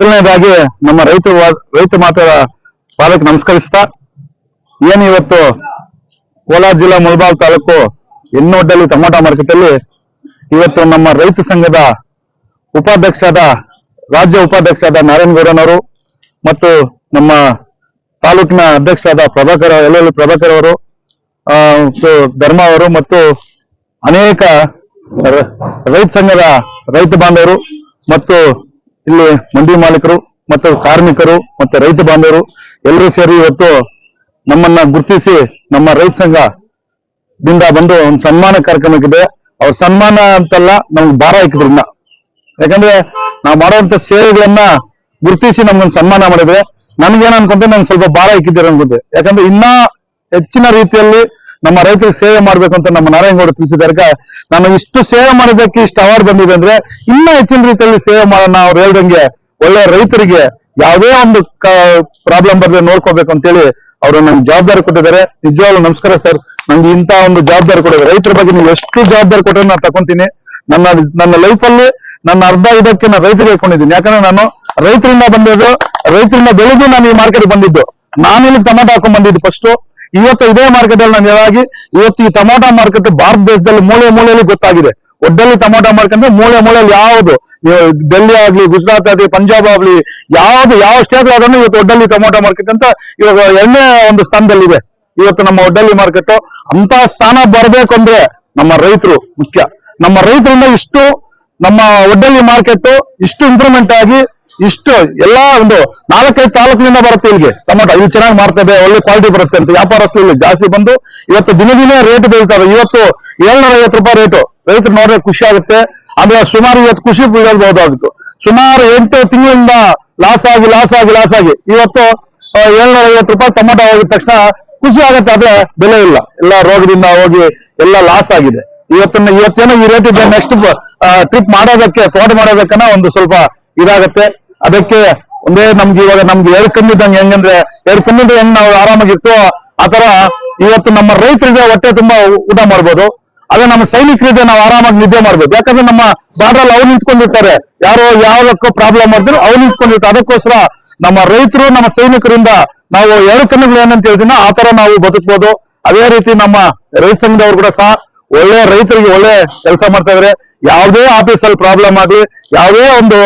ಮೊದಲನೇದಾಗಿ ನಮ್ಮ ರೈತ ರೈತ ಮಾತರ ಪಾಲಕ್ ನಮಸ್ಕರಿಸ್ತಾ, ಏನು ಇವತ್ತು ಕೋಲಾರ ಜಿಲ್ಲಾ ಮುಳಬಾಲ್ ತಾಲೂಕು ಎನ್ನೋಡ್ಡಲ್ಲಿ ಟೊಮಾಟೊ ಮಾರ್ಕೆಟ್ ಅಲ್ಲಿ ಇವತ್ತು ನಮ್ಮ ರೈತ ಸಂಘದ ಉಪಾಧ್ಯಕ್ಷರಾದ, ರಾಜ್ಯ ಉಪಾಧ್ಯಕ್ಷರಾದ ನಾರಾಯಣಗೌಡನವರು ಮತ್ತು ನಮ್ಮ ತಾಲೂಕಿನ ಅಧ್ಯಕ್ಷರಾದ ಪ್ರಭಾಕರ್ ಎಲ್ ಪ್ರಭಾಕರ್ ಅವರು ಮತ್ತು ಧರ್ಮ ಅವರು ಮತ್ತು ಅನೇಕ ರೈತ ಸಂಘದ ರೈತ ಬಾಂಧವರು ಮತ್ತು ಇಲ್ಲಿ ಮಂಡಿ ಮಾಲೀಕರು ಮತ್ತು ಕಾರ್ಮಿಕರು ಮತ್ತು ರೈತ ಬಾಂಧವರು ಎಲ್ಲರೂ ಸೇರಿ ಇವತ್ತು ನಮ್ಮನ್ನ ಗುರುತಿಸಿ ನಮ್ಮ ರೈತ ಸಂಘದಿಂದ ಬಂದು ಒಂದು ಸನ್ಮಾನ ಕಾರ್ಯಕ್ರಮಕ್ಕಿದೆ. ಅವ್ರ ಸನ್ಮಾನ ಅಂತಲ್ಲ ನಮ್ಗೆ ಭಾರ ಹಾಕಿದ್ರು ಯಾಕಂದ್ರೆ ನಾವು ಮಾಡುವಂತ ಸೇವೆಗಳನ್ನ ಗುರುತಿಸಿ ನಮ್ಗೊಂದು ಸನ್ಮಾನ ಮಾಡಿದ್ರೆ ನನ್ಗೇನ್ ಅನ್ಕೊಂತ ನನ್ ಸ್ವಲ್ಪ ಭಾರ ಇಕ್ಕಿದ್ದೀರ ಅನ್ಕೊಂತೆ ಯಾಕಂದ್ರೆ ಇನ್ನ ಹೆಚ್ಚಿನ ರೀತಿಯಲ್ಲಿ ನಮ್ಮ ರೈತರಿಗೆ ಸೇವೆ ಮಾಡ್ಬೇಕು ಅಂತ ನಮ್ಮ ನಾರಾಯಣಗೌಡ ತಿಳಿಸಿದಾಗ ನಾನು ಇಷ್ಟು ಸೇವೆ ಮಾಡೋದಕ್ಕೆ ಇಷ್ಟು ಅವಾರ್ಡ್ ಬಂದಿದೆ ಅಂದ್ರೆ ಇನ್ನೂ ಹೆಚ್ಚಿನ ರೀತಿಯಲ್ಲಿ ಸೇವೆ ಮಾಡೋಣ ಅವ್ರು ಹೇಳ್ದಂಗೆ ಒಳ್ಳೆ ರೈತರಿಗೆ ಯಾವುದೇ ಒಂದು ಪ್ರಾಬ್ಲಮ್ ಬರದೆ ನೋಡ್ಕೋಬೇಕು ಅಂತೇಳಿ ಅವರು ನಮ್ಗೆ ಜವಾಬ್ದಾರಿ ಕೊಟ್ಟಿದ್ದಾರೆ. ನಿಜವಾಗ್ಲೂ ನಮಸ್ಕಾರ ಸರ್ ನಂಗೆ ಇಂತ ಒಂದು ಜವಾಬ್ದಾರಿ ಕೊಟ್ಟಿದ್ದಾರೆ. ರೈತರ ಬಗ್ಗೆ ನೀವು ಎಷ್ಟು ಜವಾಬ್ದಾರಿ ಕೊಟ್ಟರೆ ನಾನು ತಕೊಂತೀನಿ. ನನ್ನ ನನ್ನ ಲೈಫಲ್ಲಿ ನನ್ನ ಅರ್ಧ ಇದಕ್ಕೆ ನಾನು ರೈತರಿಗೆ ಹೇಳ್ಕೊಂಡಿದ್ದೀನಿ. ಯಾಕಂದ್ರೆ ನಾನು ರೈತರಿಂದ ಬಂದಿದ್ದು, ರೈತರಿಂದ ಬೆಳೆದು ನಾನು ಈ ಮಾರ್ಕೆಟ್ ಬಂದಿದ್ದು. ನಾನು ಇಲ್ಲಿ ಟೊಮಾಟೊ ಹಾಕೊಂಡ್ ಬಂದಿದ್ದು ಫಸ್ಟ್ ಇವತ್ತು ಇದೇ ಮಾರ್ಕೆಟ್ ಅಲ್ಲಿ ನಾನು ಹೇಳಾಗಿ ಇವತ್ತು ಈ ಟೊಮಾಟೊ ಮಾರ್ಕೆಟ್ ಭಾರತ ದೇಶದಲ್ಲಿ ಮೂಳೆ ಮೂಲೆಯಲ್ಲಿ ಗೊತ್ತಾಗಿದೆ. ಒಡ್ಡಲ್ಲಿ ಟೊಮಾಟೊ ಮಾರ್ಕೆಟ್ ಅಂದ್ರೆ ಮೂಳೆ ಮೂಲೆಯಲ್ಲಿ ಯಾವುದು? ಡೆಲ್ಲಿ ಆಗ್ಲಿ, ಗುಜರಾತ್ ಆಗ್ಲಿ, ಪಂಜಾಬ್ ಆಗ್ಲಿ, ಯಾವ್ದು, ಯಾವ ಸ್ಟೇಟ್ ಆದ್ರೂ ಇವತ್ತು ಒಡ್ಡಲ್ಲಿ ಟೊಮಾಟೊ ಮಾರ್ಕೆಟ್ ಅಂತ ಇವಾಗ ಎಣ್ಣೆ ಒಂದು ಸ್ಥಾನದಲ್ಲಿದೆ. ಇವತ್ತು ನಮ್ಮ ಒಡ್ಡಲ್ಲಿ ಮಾರ್ಕೆಟ್ ಅಂತ ಸ್ಥಾನ ಬರಬೇಕು ಅಂದ್ರೆ ನಮ್ಮ ರೈತರು ಮುಖ್ಯ. ನಮ್ಮ ರೈತರಿಂದ ಇಷ್ಟು ನಮ್ಮ ಒಡ್ಡಲ್ಲಿ ಮಾರ್ಕೆಟ್ ಇಷ್ಟು ಇಂಪ್ರೂವ್ಮೆಂಟ್ ಆಗಿ ಇಷ್ಟು ಎಲ್ಲಾ ಒಂದು ನಾಲ್ಕೈದು ತಾಲೂಕಿನಿಂದ ಬರುತ್ತೆ ಇಲ್ಲಿಗೆ. ಟೊಮಾಟೊ ಇಲ್ಲಿ ಚೆನ್ನಾಗಿ ಮಾರ್ತದೆ ಒಳ್ಳೆ ಕ್ವಾಲಿಟಿ ಬರುತ್ತೆ ಅಂತ. ವ್ಯಾಪಾರಸ್ಥರು ಇಲ್ಲಿ ಜಾಸ್ತಿ ಬಂದು ಇವತ್ತು ದಿನ ದಿನ ರೇಟ್ ಬೆಳಿತಾರೆ ಇವತ್ತು ಏಳ್ನೂರ ಐವತ್ತು ರೂಪಾಯಿ ರೇಟು ರೈತರು ನೋಡಿದ್ರೆ ಖುಷಿ ಆಗುತ್ತೆ. ಆದ್ರೆ ಸುಮಾರು ಇವತ್ತು ಖುಷಿ ಬೀಳಬಹುದಾಗಿತ್ತು ಸುಮಾರು ಎಂಟು ತಿಂಗಳಿಂದ ಲಾಸ್ ಆಗಿ ಲಾಸ್ ಆಗಿ ಲಾಸ್ ಆಗಿ. ಇವತ್ತು ಏಳ್ನೂರ ಐವತ್ತು ರೂಪಾಯಿ ಟೊಮಾಟೊ ಹೋಗಿದ ತಕ್ಷಣ ಖುಷಿ ಆಗುತ್ತೆ, ಆದ್ರೆ ಬೆಲೆ ಇಲ್ಲ. ಎಲ್ಲ ರೋಗದಿಂದ ಹೋಗಿ ಎಲ್ಲ ಲಾಸ್ ಆಗಿದೆ. ಇವತ್ತನ್ನ ಇವತ್ತೇನೋ ಈ ರೇಟ್ ಇದೆ ನೆಕ್ಸ್ಟ್ ಟ್ರಿಪ್ ಮಾಡೋದಕ್ಕೆ ಫ್ರಾಡ್ ಮಾಡೋದಕ್ಕನ ಒಂದು ಸ್ವಲ್ಪ ಇದಾಗತ್ತೆ. ಅದಕ್ಕೆ ಒಂದೇ ನಮ್ಗೆ ಇವಾಗ ನಮ್ಗೆ ಎರಡು ಕಣ್ಣಿದ್ದಂಗೆ ಹೆಂಗಂದ್ರೆ ಎರಡು ಕಣ್ಣಿಂದ ಹೆಂಗ್ ನಾವು ಆರಾಮಾಗಿರ್ತೀವೋ ಆತರ ಇವತ್ತು ನಮ್ಮ ರೈತರಿಗೆ ಹೊಟ್ಟೆ ತುಂಬಾ ಊಟ ಮಾಡ್ಬೋದು. ಅದೇ ನಮ್ಮ ಸೈನಿಕರಿಗೆ ನಾವು ಆರಾಮಾಗಿ ನಿದ್ದೆ ಮಾಡ್ಬೋದು. ಯಾಕಂದ್ರೆ ನಮ್ಮ ಬಾರ್ಡ್ರಲ್ಲಿ ಅವ್ರು ನಿಂತ್ಕೊಂಡಿರ್ತಾರೆ. ಯಾರೋ ಯಾವ್ದಕ್ಕೂ ಪ್ರಾಬ್ಲಮ್ ಮಾಡಿದ್ರು ಅವ್ರು ನಿಂತ್ಕೊಂಡಿರ್ತಾರೆ. ಅದಕ್ಕೋಸ್ಕರ ನಮ್ಮ ರೈತರು, ನಮ್ಮ ಸೈನಿಕರಿಂದ ನಾವು ಎರಡು ಕಣ್ಣುಗಳು ಏನಂತ ಹೇಳ್ತೀನೋ ಆ ತರ ನಾವು ಬದುಕ್ಬೋದು. ಅದೇ ರೀತಿ ನಮ್ಮ ರೈತ ಸಂಘದವ್ರು ಕೂಡ ಸಹ ಒಳ್ಳೆ ರೈತರಿಗೆ ಒಳ್ಳೆ ಕೆಲಸ ಮಾಡ್ತಾ ಇದ್ರೆ. ಯಾವುದೇ ಆಫೀಸಲ್ಲಿ ಪ್ರಾಬ್ಲಮ್ ಆಗ್ಲಿ, ಯಾವುದೇ ಒಂದು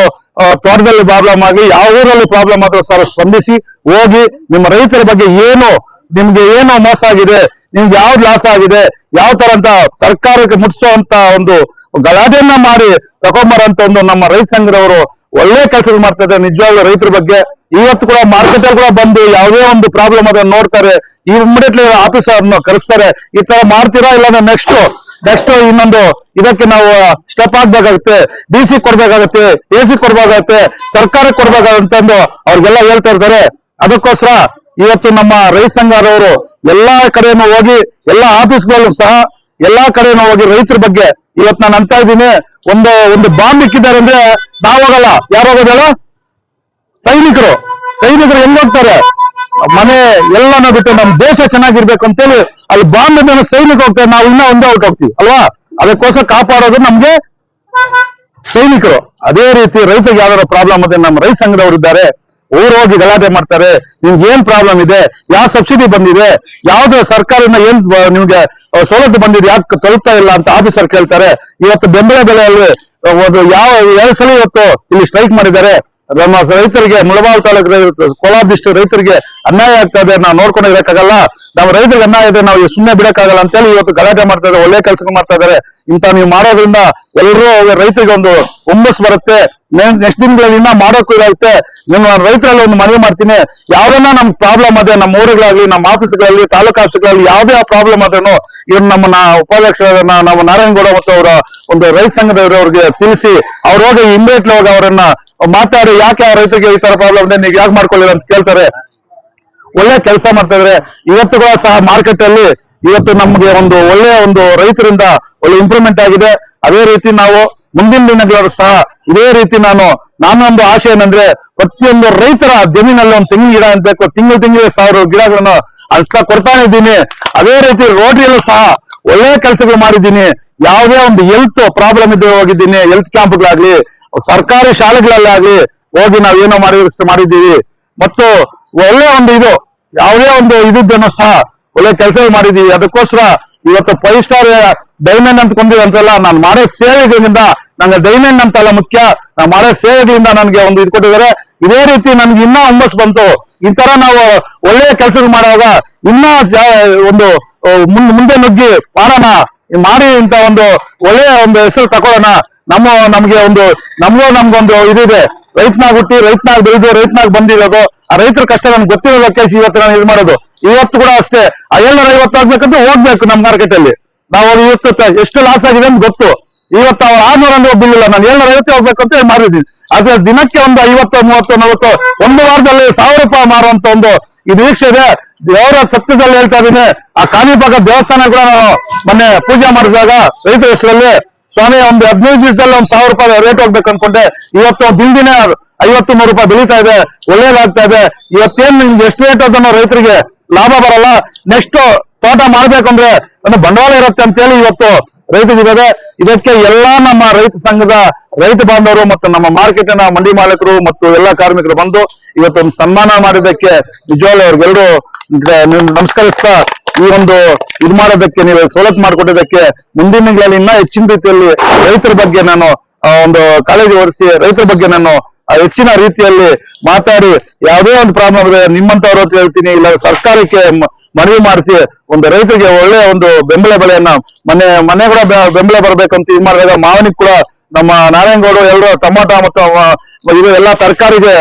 ತೋಟದಲ್ಲಿ ಪ್ರಾಬ್ಲಮ್ ಆಗಲಿ, ಯಾವ ಊರಲ್ಲಿ ಪ್ರಾಬ್ಲಮ್ ಆದ್ರೂ ಸರ್ ಸ್ಪಂದಿಸಿ ಹೋಗಿ ನಿಮ್ಮ ರೈತರ ಬಗ್ಗೆ ಏನು, ನಿಮ್ಗೆ ಏನು ಮೋಸ ಆಗಿದೆ, ನಿಮ್ಗೆ ಯಾವ್ದು ಲಾಸ್ ಆಗಿದೆ, ಯಾವ ತರ ಅಂತ ಸರ್ಕಾರಕ್ಕೆ ಮುಟ್ಟಿಸುವಂತ ಒಂದು ಗಲಾಟೆಯನ್ನ ಮಾಡಿ ತಗೊಂಬರಂತ ಒಂದು ನಮ್ಮ ರೈತ ಸಂಘದವರು ಒಳ್ಳೆ ಕೆಲಸ ಮಾಡ್ತಾ ಇದ್ದಾರೆ. ನಿಜವಾಗ್ಲೂ ರೈತರ ಬಗ್ಗೆ ಇವತ್ತು ಕೂಡ ಮಾರ್ಕೆಟ್ ಕೂಡ ಬಂದು ಯಾವುದೇ ಒಂದು ಪ್ರಾಬ್ಲಮ್ ಅದನ್ನ ನೋಡ್ತಾರೆ. ಇಮಿಡಿಯೇಟ್ಲಿ ಆಫೀಸರ್ನ ಕರೆಸ್ತಾರೆ. ಈ ತರ ಮಾಡ್ತೀರಾ ಇಲ್ಲಾಂದ್ರೆ ನೆಕ್ಸ್ಟ್ ನೆಕ್ಸ್ಟ್ ಇನ್ನೊಂದು, ಇದಕ್ಕೆ ನಾವು ಸ್ಟೆಪ್ ಆಗ್ಬೇಕಾಗುತ್ತೆ. ಡಿ ಸಿ ಕೊಡ್ಬೇಕಾಗತ್ತೆ ಎ ಸಿ ಕೊಡ್ಬೇಕಾಗತ್ತೆ ಸರ್ಕಾರಕ್ಕೆ ಅಂದು ಅವ್ರಿಗೆಲ್ಲ ಹೇಳ್ತಾ ಇರ್ತಾರೆ ಅದಕ್ಕೋಸ್ಕರ ಇವತ್ತು ನಮ್ಮ ರೈತ ಸಂಘದವರು ಎಲ್ಲಾ ಕಡೆನೂ ಹೋಗಿ, ಎಲ್ಲಾ ಆಫೀಸ್ಗಳಲ್ಲೂ ಸಹ ಎಲ್ಲಾ ಕಡೆನೂ ಹೋಗಿ ರೈತರ ಬಗ್ಗೆ ಇವತ್ತು ನಾನು ಅಂತ ಇದ್ದೀನಿ. ಒಂದು ಒಂದು ಬಾಂಬ್ ಇಕ್ಕಿದ್ದಾರೆ ಅಂದ್ರೆ ನಾವಾಗಲ್ಲ. ಯಾರಾಗೋದಲ್ಲ ಸೈನಿಕರು. ಸೈನಿಕರು ಹೆಂಗ್ ಹೋಗ್ತಾರೆ? ಮನೆ ಎಲ್ಲಾನು ಬಿಟ್ಟು ನಮ್ ದೇಶ ಚೆನ್ನಾಗಿರ್ಬೇಕು ಅಂತೇಳಿ ಅಲ್ಲಿ ಬಾಂಬ್ ಮೇಲೆ ಸೈನಿಕ ಹೋಗ್ತಾರೆ, ನಾವು ಇನ್ನೂ ಒಂದೇ ಔಟ್ ಹೋಗ್ತೀವಿ, ಅಲ್ವಾ? ಅದಕ್ಕೋಸ್ಕರ ಕಾಪಾಡೋದು ನಮ್ಗೆ ಸೈನಿಕರು. ಅದೇ ರೀತಿ ರೈತರಿಗೆ ಯಾವ್ದಾರ ಪ್ರಾಬ್ಲಮ್ ಅದೇ ನಮ್ಮ ರೈತ ಸಂಘದವರು ಇದ್ದಾರೆ, ಊರು ಹೋಗಿ ಗಲಾಟೆ ಮಾಡ್ತಾರೆ, ನಿಮ್ಗೆ ಏನ್ ಪ್ರಾಬ್ಲಮ್ ಇದೆ, ಯಾವ ಸಬ್ಸಿಡಿ ಬಂದಿದೆ, ಯಾವ್ದು ಸರ್ಕಾರದಿಂದ ಏನ್ ನಿಮ್ಗೆ ಸೌಲಭ್ಯ ಬಂದಿದೆ, ಯಾಕೆ ತಲುಪ್ತಾ ಇಲ್ಲ ಅಂತ ಆಫೀಸರ್ ಕೇಳ್ತಾರೆ. ಇವತ್ತು ಬೆಂಬಲ ಬೆಲೆಯಲ್ಲಿ ಒಂದು ಯಾವ, ಎರಡು ಸಲ ಇವತ್ತು ಇಲ್ಲಿ ಸ್ಟ್ರೈಕ್ ಮಾಡಿದ್ದಾರೆ. ನಮ್ಮ ರೈತರಿಗೆ ಮುಳಬಾಲ್ ತಾಲೂಕು ಕೋಲಾರ ಡಿಸ್ಟ್ರಿಕ್ಟ್ ರೈತರಿಗೆ ಅನ್ಯಾಯ ಆಗ್ತಾ ಇದೆ ನಾವು ನೋಡ್ಕೊಂಡು ಇರಕ್ಕಾಗಲ್ಲ ನಮ್ಮ ರೈತರಿಗೆ ಅನ್ನ ಇದೆ ನಾವು ಸುಮ್ಮನೆ ಬಿಡಕ್ಕಾಗಲ್ಲ ಅಂತೇಳಿ ಇವತ್ತು ಗಲಾಟೆ ಮಾಡ್ತಾ ಇದ್ದಾರೆ, ಒಳ್ಳೆ ಕೆಲಸ ಮಾಡ್ತಾ ಇದ್ದಾರೆ. ಇಂತ ನೀವು ಮಾಡೋದ್ರಿಂದ ಎಲ್ಲರೂ ರೈತರಿಗೆ ಒಂದು ಹುಮ್ಮಸ್ ಬರುತ್ತೆ. ನೆಕ್ಸ್ಟ್ ದಿನಗಳಲ್ಲಿ ಇನ್ನ ಮಾಡೋಕ್ಕೂ ಇರುತ್ತೆ. ನಿಮ್ಮ ರೈತರಲ್ಲಿ ಒಂದು ಮನವಿ ಮಾಡ್ತೀನಿ. ಯಾವ್ದನ್ನ ನಮ್ ಪ್ರಾಬ್ಲಮ್ ಅದೇ ನಮ್ಮ ಊರುಗಳಾಗ್ಲಿ ನಮ್ಮ ಆಫೀಸ್ಗಳಲ್ಲಿ, ತಾಲೂಕು ಆಫೀಸ್ಗಳಲ್ಲಿ ಯಾವ್ದೇ ಪ್ರಾಬ್ಲಮ್ ಆದ್ರೂ ಇವ್ರು ನಮ್ಮ ಉಪಾಧ್ಯಕ್ಷರನ್ನ ನಮ್ಮ ನಾರಾಯಣಗೌಡ ಮತ್ತು ಅವರ ಒಂದು ರೈತ ಸಂಘದವರು ಅವ್ರಿಗೆ ತಿಳಿಸಿ, ಅವ್ರ ಹೋಗಿ ಇಮಿಡಿಯೇಟ್ಲಿ ಹೋಗಿ ಅವರನ್ನ ಮಾತಾಡಿ, ಯಾಕೆ ಆ ರೈತರಿಗೆ ಈ ತರ ಪ್ರಾಬ್ಲಮ್ ಇದೆ, ನೀವು ಯಾಕೆ ಮಾಡ್ಕೊಳ್ಳಿಲ್ಲ ಅಂತ ಕೇಳ್ತಾರೆ. ಒಳ್ಳೆ ಕೆಲಸ ಮಾಡ್ತಾ ಇದ್ರೆ. ಇವತ್ತು ಕೂಡ ಸಹ ಮಾರ್ಕೆಟ್ ಅಲ್ಲಿ ಇವತ್ತು ನಮ್ಗೆ ಒಂದು ಒಳ್ಳೆಯ ಒಂದು ರೈತರಿಂದ ಒಳ್ಳೆ ಇಂಪ್ರೂವ್ಮೆಂಟ್ ಆಗಿದೆ. ಅದೇ ರೀತಿ ನಾವು ಮುಂದಿನ ದಿನಗಳಲ್ಲೂ ಸಹ ಇದೇ ರೀತಿ ನಾನು ನಾನೊಂದು ಆಶೆ ಏನಂದ್ರೆ ಪ್ರತಿಯೊಂದು ರೈತರ ಜಮೀನಲ್ಲಿ ಒಂದು ತೆಂಗಿನ ಗಿಡ ಅನ್ಬೇಕು ತಿಂಗಳು ತಿಂಗಳು ಸಾವಿರ ಗಿಡಗಳನ್ನು ಅನ್ಸ್ತಾ ಕೊಡ್ತಾ ಇದ್ದೀನಿ. ಅದೇ ರೀತಿ ರೋಡ್ರಿಯಲ್ಲೂ ಸಹ ಒಳ್ಳೆ ಕೆಲಸಗಳು ಮಾಡಿದ್ದೀನಿ. ಯಾವುದೇ ಒಂದು ಹೆಲ್ತ್ ಪ್ರಾಬ್ಲಮ್ ಇದ್ದು ಹೋಗಿದ್ದೀನಿ. ಹೆಲ್ತ್ ಕ್ಯಾಂಪ್ಗಳಾಗ್ಲಿ ಸರ್ಕಾರಿ ಶಾಲೆಗಳಲ್ಲಾಗ್ಲಿ ಹೋಗಿ ನಾವೇನೋ ಮಾಡಿದಷ್ಟು ಮಾಡಿದ್ದೀವಿ. ಮತ್ತು ಒಳ್ಳೆ ಒಂದು ಇದು, ಯಾವುದೇ ಒಂದು ಇದನ್ನು ಸಹ ಒಳ್ಳೆ ಕೆಲಸ ಮಾಡಿದೀವಿ ಅದಕ್ಕೋಸ್ಕರ ಇವತ್ತು ಫೈವ್ ಸ್ಟಾರ್ ಡೈಮಂಡ್ ಅಂತ ಕೊಂಡಿದಂತೆಲ್ಲ ನಾನು ಮಾಡೋ ಸೇವೆಗಳಿಂದ ನಂಗೆ ಡೈಮಂಡ್ ಅಂತೆಲ್ಲ ಮುಖ್ಯ. ನಾನು ಮಾಡೋ ಸೇವೆಗಳಿಂದ ನನಗೆ ಒಂದು ಇದು ಕೊಟ್ಟಿದ್ದಾರೆ. ಇದೇ ರೀತಿ ನನ್ಗೆ ಇನ್ನೂ ಅಂಬಸ್ ಬಂತು. ಈ ತರ ನಾವು ಒಳ್ಳೆಯ ಕೆಲಸ ಮಾಡುವಾಗ ಇನ್ನೂ ಒಂದು ಮುಂದೆ ನುಗ್ಗಿ ಮಾಡೋಣ ಮಾಡಿ ಇಂತ ಒಂದು ಒಳ್ಳೆಯ ಒಂದು ಹೆಸರು ತಗೊಳ್ಳೋಣ ನಮ್ಮ, ನಮ್ಗೆ ಒಂದು, ನಮಗೂ ನಮ್ಗೊಂದು ಇದಿದೆ. ರೈತನಾಗ್ ಹುಟ್ಟಿ ರೈತನಾಗ್ ಬೆಳೆದು, ರೈತನಾಗ್ ಬಂದಿರೋದು, ಆ ರೈತರ ಕಷ್ಟ ನನ್ಗೆ ಗೊತ್ತಿರೋದಕ್ಕೆ ಇವತ್ತು ನಾನು ಇದು ಮಾಡೋದು. ಇವತ್ತು ಕೂಡ ಅಷ್ಟೇ. ಆ ಏಳ್ನೂರ ಐವತ್ತು ಆಗ್ಬೇಕಂತ ಹೋಗ್ಬೇಕು ನಮ್ಮ ಮಾರ್ಕೆಟ್ ಅಲ್ಲಿ. ನಾವು ಇವತ್ತು ಎಷ್ಟು ಲಾಸ್ ಆಗಿದೆ ಅಂತ ಗೊತ್ತು. ಇವತ್ತು ಅವ್ರು ಆರ್ನೂರ ಅಂದ್ರೆ ಬಿಲ್ಲಿಲ್ಲ ನಾನು. ಏಳ್ನೂರ ಐವತ್ತು ಹೋಗ್ಬೇಕಂತ ಮಾಡಿದ್ದೀನಿ ಆದ್ರೆ ದಿನಕ್ಕೆ ಒಂದು ಐವತ್ತು, ಮೂವತ್ತು, ನಲವತ್ತು, ಒಂದು ವಾರದಲ್ಲಿ ಸಾವಿರ ರೂಪಾಯಿ ಮಾರುವಂತ ಒಂದು ಈ ವೀಕ್ಷೆ ಇದೆ. ದೇವರ ಸತ್ಯದಲ್ಲಿ ಹೇಳ್ತಾ ಇದ್ದೀನಿ. ಆ ಕಾಲಿಭಾಗ ದೇವಸ್ಥಾನ ಕೂಡ ನಾನು ಮೊನ್ನೆ ಪೂಜೆ ಮಾಡಿದಾಗ ರೈತರ ಹೆಸರಲ್ಲಿ ಸ್ವಾಮಿ, ಒಂದು ಹದಿನೈದು ದಿವಸದಲ್ಲಿ ಒಂದ್ ಸಾವಿರ ರೂಪಾಯಿ ರೇಟ್ ಹೋಗ್ಬೇಕು ಅನ್ಕೊಂಡೆ. ಇವತ್ತು ದಿನ ಐವತ್ತು ಮೂರು ರೂಪಾಯಿ ಬೆಳೀತಾ ಇದೆ, ಒಳ್ಳೇದಾಗ್ತಾ ಇದೆ. ಇವತ್ತೇನ್ ನಿಮ್ಗೆ ಎಷ್ಟು ರೇಟ್ ಅದನ್ನ ರೈತರಿಗೆ ಲಾಭ ಬರಲ್ಲ. ನೆಕ್ಸ್ಟ್ ತೋಟ ಮಾಡ್ಬೇಕಂದ್ರೆ ಒಂದು ಬಂಡವಾಳ ಇರುತ್ತೆ ಅಂತೇಳಿ ಇವತ್ತು ರೈತರಿದ್ದಾರೆ ಇದಕ್ಕೆ ಎಲ್ಲಾ ನಮ್ಮ ರೈತ ಸಂಘದ ರೈತ ಬಾಂಧವರು ಮತ್ತು ನಮ್ಮ ಮಾರ್ಕೆಟ್ನ ಮಂಡಿ ಮಾಲೀಕರು ಮತ್ತು ಎಲ್ಲಾ ಕಾರ್ಮಿಕರು ಬಂದು ಇವತ್ತೊಂದು ಸನ್ಮಾನ ಮಾಡಿದ್ದಕ್ಕೆ ನಿಜವಾಗ್ಲೂ ಅವ್ರಿಗೆಲ್ಲರೂ ನಮಸ್ಕರಿಸ್ತಾ ಈ ಒಂದು ಇದು ಮಾಡೋದಕ್ಕೆ ನೀವು ಸವಲತ್ತು ಮಾಡಿಕೊಟ್ಟಿದ್ದಕ್ಕೆ ಮುಂದಿನ ದಿನಗಳಲ್ಲಿ ಇನ್ನೂ ಹೆಚ್ಚಿನ ರೀತಿಯಲ್ಲಿ ರೈತರ ಬಗ್ಗೆ ನಾನು ಒಂದು ಕಾಳಜಿ ವಹಿಸಿ ರೈತರ ಬಗ್ಗೆ ನಾನು ಹೆಚ್ಚಿನ ರೀತಿಯಲ್ಲಿ ಮಾತಾಡಿ ಯಾವುದೇ ಒಂದು ಪ್ರಾಬ್ಲಮ್ ಇದೆ ನಿಮ್ಮಂತವ್ರ ಹೇಳ್ತೀನಿ, ಇಲ್ಲ ಸರ್ಕಾರಕ್ಕೆ ಮನವಿ ಮಾಡಿಸಿ ಒಂದು ರೈತರಿಗೆ ಒಳ್ಳೆ ಒಂದು ಬೆಂಬಲ ಬೆಲೆಯನ್ನ ಮನೆ ಮನೆ ಕೂಡ ಬೆಂಬಲ ಬರ್ಬೇಕಂತ ಇದು ಮಾಡಿದಾಗ ಮಾವನಿಗೆ ಕೂಡ ನಮ್ಮ ನಾರಾಯಣಗೌಡರು ಎಲ್ಲರೂ ಟೊಮಾಟೊ ಮತ್ತು ಇದು ಎಲ್ಲ ತರಕಾರಿಗೆ